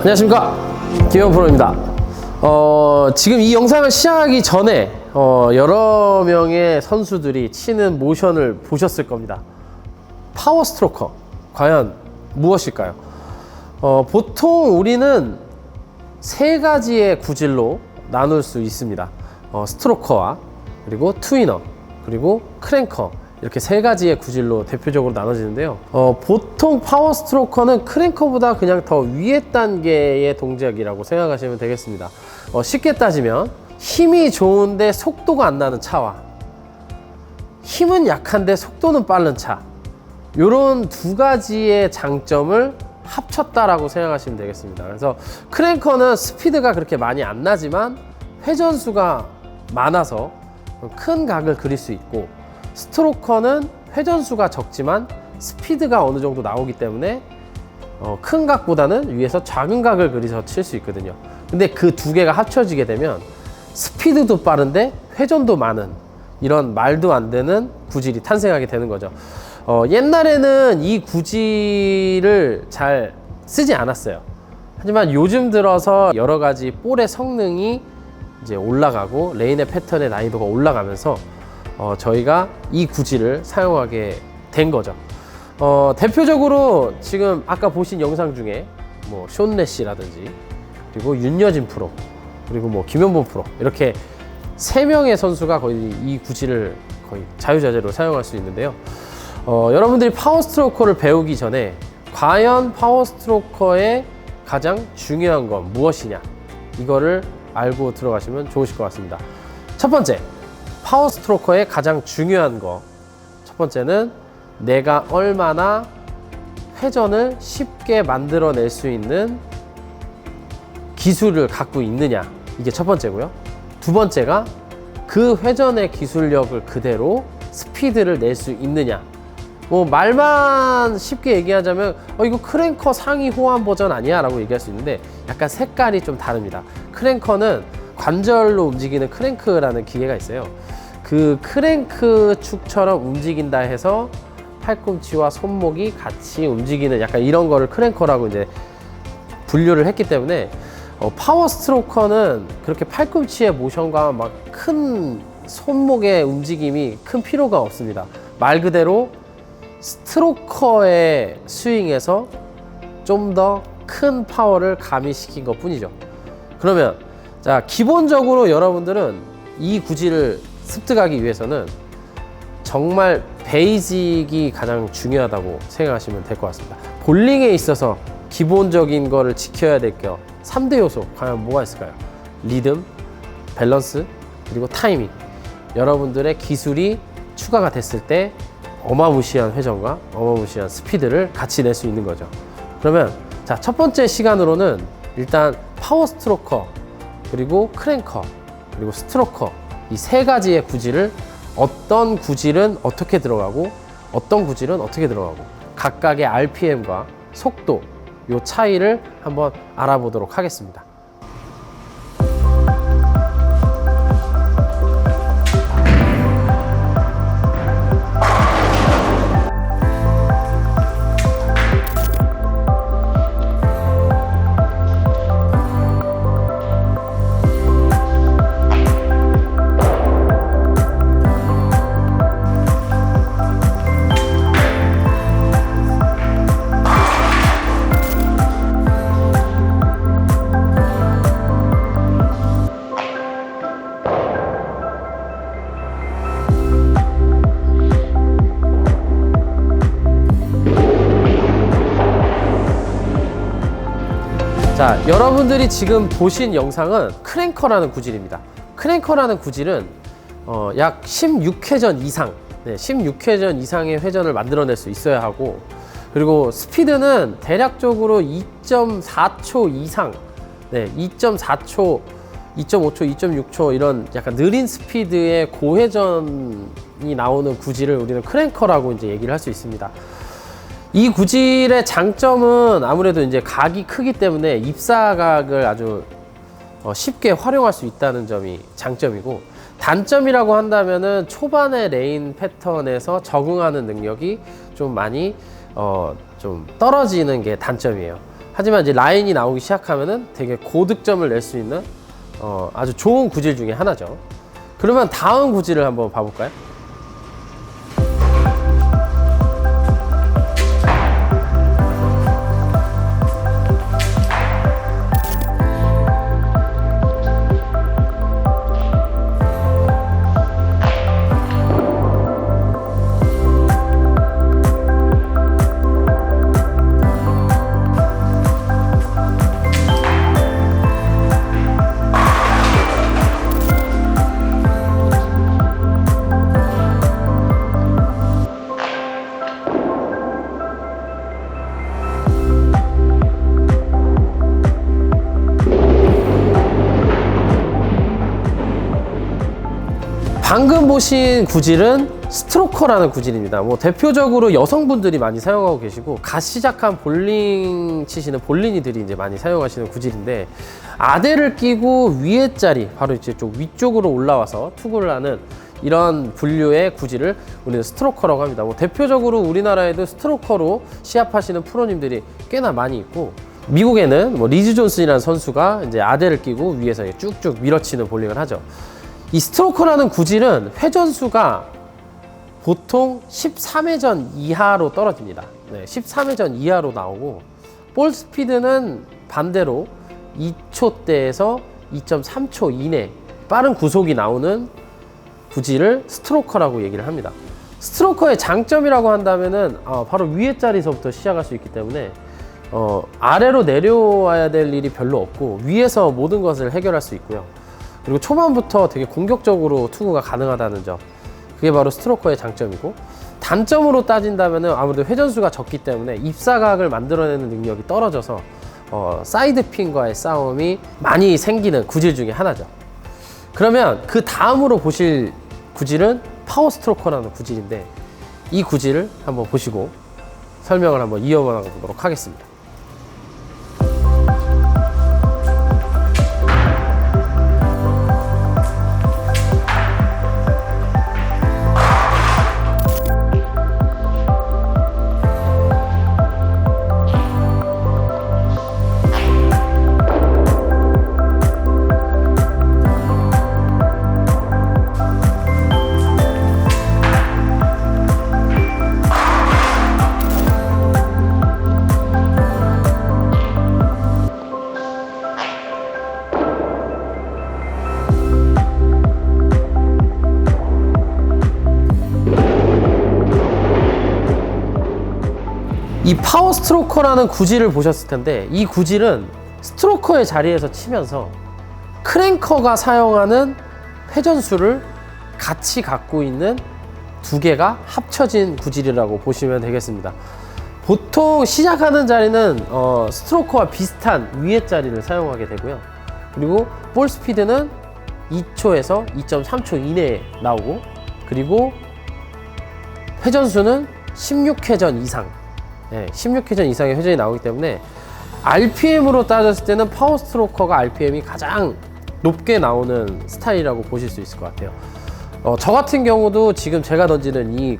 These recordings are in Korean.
자, 안녕하십니까. 김현 프로입니다. 어, 지금 이 영상을 시작하기 전에 어, 여러 명의 선수들이 치는 모션을 보셨을 겁니다. 파워 스트로커. 과연 무엇일까요? 어, 보통 우리는 세 가지의 구질로 나눌 수 있습니다. 어, 스트로커와 그리고 트위너 그리고 크랭커 이렇게 세 가지의 구질로 대표적으로 나눠지는데요. 어, 보통 파워 스트로커는 크랭커보다 그냥 더 위에 단계의 동작이라고 생각하시면 되겠습니다. 어, 쉽게 따지면 힘이 좋은데 속도가 안 나는 차와 힘은 약한데 속도는 빠른 차 이런 두 가지의 장점을 합쳤다라고 생각하시면 되겠습니다. 그래서 크랭커는 스피드가 그렇게 많이 안 나지만 회전수가 많아서 큰 각을 그릴 수 있고 스트로커는 회전수가 적지만 스피드가 어느 정도 나오기 때문에 어, 큰 각보다는 위에서 작은 각을 그리서 칠 수 있거든요. 근데 그 두 개가 합쳐지게 되면 스피드도 빠른데 회전도 많은 이런 말도 안 되는 구질이 탄생하게 되는 거죠. 어, 옛날에는 이 구질을 잘 쓰지 않았어요. 하지만 요즘 들어서 여러 가지 볼의 성능이 이제 올라가고 레인의 패턴의 난이도가 올라가면서 어, 저희가 이 구질을 사용하게 된 거죠. 어, 대표적으로 지금 아까 보신 영상 중에 뭐 쇼네 씨라든지 그리고 윤여진 프로 그리고 뭐 김현범 프로 이렇게 세 명의 선수가 거의 이 구질을 거의 자유자재로 사용할 수 있는데요. 어, 여러분들이 파워 스트로커를 배우기 전에 과연 파워 스트로커의 가장 중요한 건 무엇이냐 이거를 알고 들어가시면 좋으실 것 같습니다. 첫 번째, 파워 스트로커의 가장 중요한 거. 첫 번째는 내가 얼마나 회전을 쉽게 만들어낼 수 있는 기술을 갖고 있느냐. 이게 첫 번째고요. 두 번째가 그 회전의 기술력을 그대로 스피드를 낼 수 있느냐. 뭐 말만 쉽게 얘기하자면 어 이거 크랭커 상위 호환 버전 아니야 라고 얘기할 수 있는데 약간 색깔이 좀 다릅니다 크랭커는 관절로 움직이는 크랭크라는 기계가 있어요 그 크랭크 축처럼 움직인다 해서 팔꿈치와 손목이 같이 움직이는 약간 이런 거를 크랭커라고 이제 분류를 했기 때문에 어, 파워 스트로커는 그렇게 팔꿈치의 모션과 막 큰 손목의 움직임이 큰 필요가 없습니다 말 그대로 스트로커의 스윙에서 좀 더 큰 파워를 가미시킨 것 뿐이죠. 그러면 자 기본적으로 여러분들은 이 구질을 습득하기 위해서는 정말 베이직이 가장 중요하다고 생각하시면 될 것 같습니다. 볼링에 있어서 기본적인 거를 지켜야 될 게 3대 요소 과연 뭐가 있을까요? 리듬, 밸런스, 그리고 타이밍. 여러분들의 기술이 추가가 됐을 때 어마무시한 회전과 어마무시한 스피드를 같이 낼 수 있는 거죠. 그러면 자, 첫 번째 시간으로는 일단 파워 스트로커, 그리고 크랭커, 그리고 스트로커 이 세 가지의 구질을 어떤 구질은 어떻게 들어가고 어떤 구질은 어떻게 들어가고 각각의 RPM과 속도 요 차이를 한번 알아보도록 하겠습니다. 자, 여러분들이 지금 보신 영상은 크랭커라는 구질입니다. 크랭커라는 구질은 어, 약 16회전 이상, 네, 16회전 이상의 회전을 만들어낼 수 있어야 하고, 그리고 스피드는 대략적으로 2.4초 이상, 네, 2.4초, 2.5초, 2.6초 이런 약간 느린 스피드의 고회전이 나오는 구질을 우리는 크랭커라고 이제 얘기를 할 수 있습니다. 이 구질의 장점은 아무래도 이제 각이 크기 때문에 입사각을 아주 어, 쉽게 활용할 수 있다는 점이 장점이고 단점이라고 한다면은 초반의 레인 패턴에서 적응하는 능력이 좀 많이 어, 좀 떨어지는 게 단점이에요. 하지만 이제 라인이 나오기 시작하면은 되게 고득점을 낼 수 있는 어, 아주 좋은 구질 중에 하나죠. 그러면 다음 구질을 한번 봐볼까요? 방금 보신 구질은 스트로커라는 구질입니다. 뭐 대표적으로 여성분들이 많이 사용하고 계시고 갓 시작한 볼링 치시는 볼린이들이 이제 많이 사용하시는 구질인데 아대를 끼고 위에 자리 바로 이제 좀 위쪽으로 올라와서 투구를 하는 이런 분류의 구질을 우리는 스트로커라고 합니다. 뭐 대표적으로 우리나라에도 스트로커로 시합하시는 프로님들이 꽤나 많이 있고 미국에는 뭐 리즈 존슨이라는 선수가 이제 아대를 끼고 위에서 쭉쭉 밀어치는 볼링을 하죠. 이 스트로커라는 구질은 회전수가 보통 13회전 이하로 떨어집니다. 네, 13회전 이하로 나오고 볼 스피드는 반대로 2초대에서 2.3초 이내 빠른 구속이 나오는 구질을 스트로커라고 얘기를 합니다. 스트로커의 장점이라고 한다면은 어, 바로 위에 자리에서부터 시작할 수 있기 때문에 어, 아래로 내려와야 될 일이 별로 없고 위에서 모든 것을 해결할 수 있고요. 그리고 초반부터 되게 공격적으로 투구가 가능하다는 점. 그게 바로 스트로커의 장점이고 단점으로 따진다면 아무래도 회전수가 적기 때문에 입사각을 만들어내는 능력이 떨어져서 어, 사이드 핀과의 싸움이 많이 생기는 구질 중에 하나죠. 그러면 그 다음으로 보실 구질은 파워 스트로커라는 구질인데 이 구질을 한번 보시고 설명을 한번 이어가 보도록 하겠습니다. 이 파워 스트로커라는 구질을 보셨을 텐데 이 구질은 스트로커의 자리에서 치면서 크랭커가 사용하는 회전수를 같이 갖고 있는 두 개가 합쳐진 구질이라고 보시면 되겠습니다. 보통 시작하는 자리는 어, 스트로커와 비슷한 위의 자리를 사용하게 되고요. 그리고 볼 스피드는 2초에서 2.3초 이내에 나오고 그리고 회전수는 16회전 이상 네, 16회전 이상의 회전이 나오기 때문에 RPM으로 따졌을 때는 파워 스트로커가 RPM이 가장 높게 나오는 스타일이라고 보실 수 있을 것 같아요. 어, 저 같은 경우도 지금 제가 던지는 이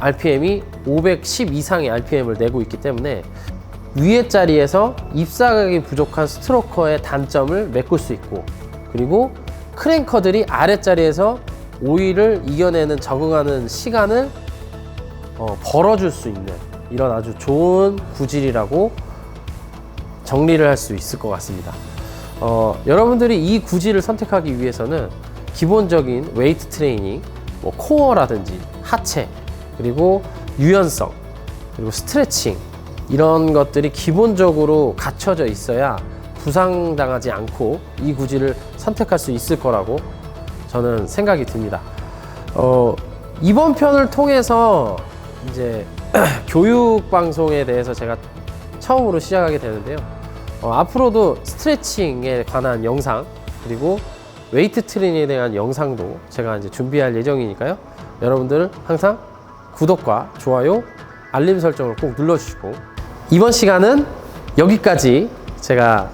RPM이 510 이상의 RPM을 내고 있기 때문에 위의 자리에서 입사각이 부족한 스트로커의 단점을 메꿀 수 있고 그리고 크랭커들이 아래 자리에서 오일을 이겨내는 적응하는 시간을 어, 벌어줄 수 있는 이런 아주 좋은 구질이라고 정리를 할 수 있을 것 같습니다. 어, 여러분들이 이 구질을 선택하기 위해서는 기본적인 웨이트 트레이닝, 뭐 코어라든지 하체, 그리고 유연성, 그리고 스트레칭 이런 것들이 기본적으로 갖춰져 있어야 부상당하지 않고 이 구질을 선택할 수 있을 거라고 저는 생각이 듭니다. 어, 이번 편을 통해서 이제 교육 방송에 대해서 제가 처음으로 시작하게 되는데요. 어, 앞으로도 스트레칭에 관한 영상 그리고 웨이트 트레이닝에 대한 영상도 제가 이제 준비할 예정이니까요. 여러분들 항상 구독과 좋아요, 알림 설정을 꼭 눌러주시고 이번 시간은 여기까지 제가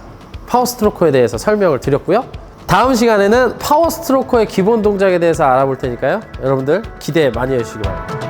파워 스트로커에 대해서 설명을 드렸고요. 다음 시간에는 파워 스트로커의 기본 동작에 대해서 알아볼 테니까요. 여러분들 기대 많이 해주시기 바랍니다.